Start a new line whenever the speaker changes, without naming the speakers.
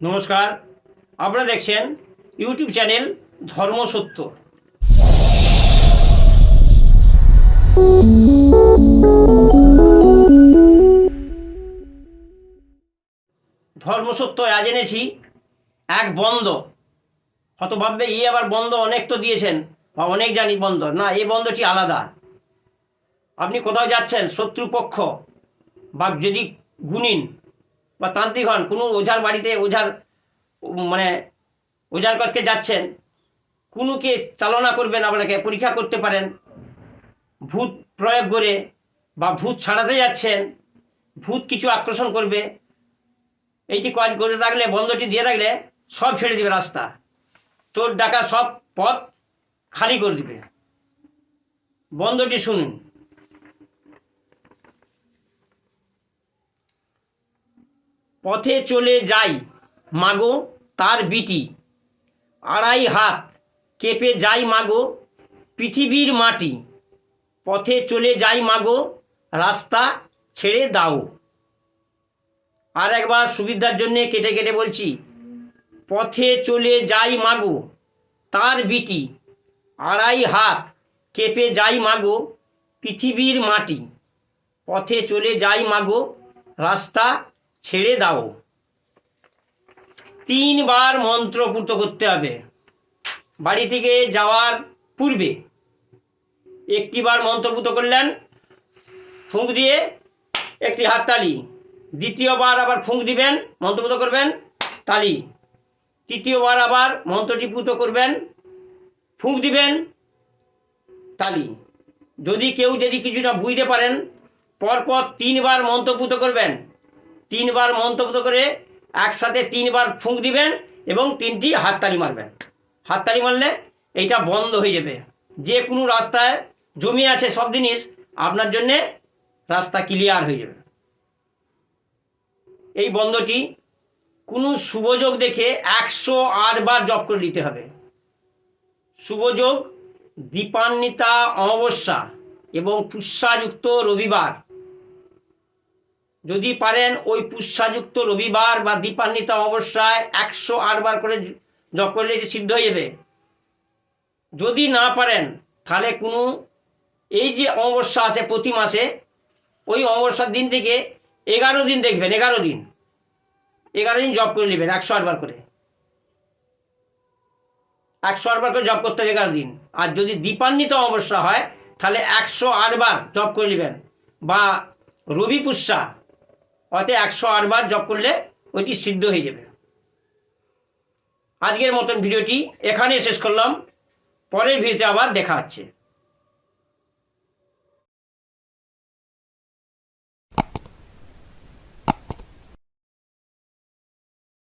নমস্কার। আপনারা দেখছেন ইউটিউব চ্যানেল ধর্মসত্য ধর্মসত্য আজ এনেছি এক বন্ধ। হত ভাববে ই আবার বন্ধ অনেক তো দিয়েছেন বা অনেক জানি বন্ধ। না এই বন্ধটি আলাদা। আপনি কোথাও যাচ্ছেন, শত্রুপক্ষ বা যদি গুণিন বা তান্ত্রিক হন, কোনো ওঝার বাড়িতে ওঝার মানে ওঝার কাছকে যাচ্ছেন কোনোকে চালনা করবেন আপনাকে, পরীক্ষা করতে পারেন, ভূত প্রয়োগ করে বা ভূত ছাড়াতে যাচ্ছেন, ভূত কিছু আকর্ষণ করবে, এইটি কাজ করে থাকলে, বন্ধটি দিয়ে থাকলে সব ছেড়ে দিবে রাস্তা। চোর ডাকা সব পথ খালি করে দিবে। বন্ধটি শুনুন। পথে চলে যাই, মাগো, তার বিটি। আড়াই হাত কেঁপে যাই, মাগো, পৃথিবীর মাটি। পথে চলে যাই, মাগো, রাস্তা ছেড়ে দাও। আর একবার সুবিধার জন্যে কেটে কেটে বলছি, পথে চলে যাই, মাগো, তার বিটি। আড়াই হাত কেঁপে যাই, মাগো, পৃথিবীর মাটি। পথে চলে যাই, মাগো, রাস্তা ছেড়ে দাও। তিনবার মন্ত্র পূর্ত করতে হবে। বাড়ি থেকে যাওয়ার পূর্বে একটিবার মন্ত্রপুত করলেন, ফুঁক দিয়ে একটি হাততালি। দ্বিতীয়বার আবার ফুঁক দিবেন মন্ত্রপুত করবেন, তালি। তৃতীয়বার আবার মন্ত্রটি পুত করবেন, ফুঁক দিবেন, তালি। যদি কেউ যদি কিছু না বুঝতে পারেন, পরপর তিনবার মন্ত্রপুত করবেন। তিনবার মন্তব্য করে একসাথে তিনবার ফুঁক দিবেন এবং তিনটি হাততালি মারবেন। হাততালি মারলে এইটা বন্ধ হয়ে যাবে। যে কোনো রাস্তায় জমি আছে সব জিনিস, আপনার জন্যে রাস্তা ক্লিয়ার হয়ে যাবে। এই বন্ধটি কোনো শুভযোগ দেখে একশো আট বার জপ করে নিতে হবে। শুভযোগ দীপান্বিতা অমাবস্যা এবং পুষ্যাযুক্ত রবিবার। যদি পারেন ওই পুষ্যাযুক্ত রবিবার বা দীপান্বিতা অমাবস্যায় একশো বার করে জপ করলে এটি সিদ্ধ হয়ে যাবে। যদি না পারেন, তাহলে কোনো এই যে অমাবস্যা আছে প্রতি মাসে, ওই অমাবস্যার দিন থেকে এগারো দিন দেখবেন, এগারো দিন। এগারো দিন জব করে নেবেন, একশো আটবার করে। একশো আটবার করে জব করতে হবে এগারো দিন। আর যদি দীপান্বিত অমাবস্যা হয়, তাহলে একশো আটবার জব করে নেবেন। বা রবি পুষ্যা অতএব একশো আটবার জপ করলে ওইটি সিদ্ধ হয়ে যাবে। আজকের মতন ভিডিওটি এখানে শেষ করলাম। পরের ভিডিওতে আবার দেখা হচ্ছে।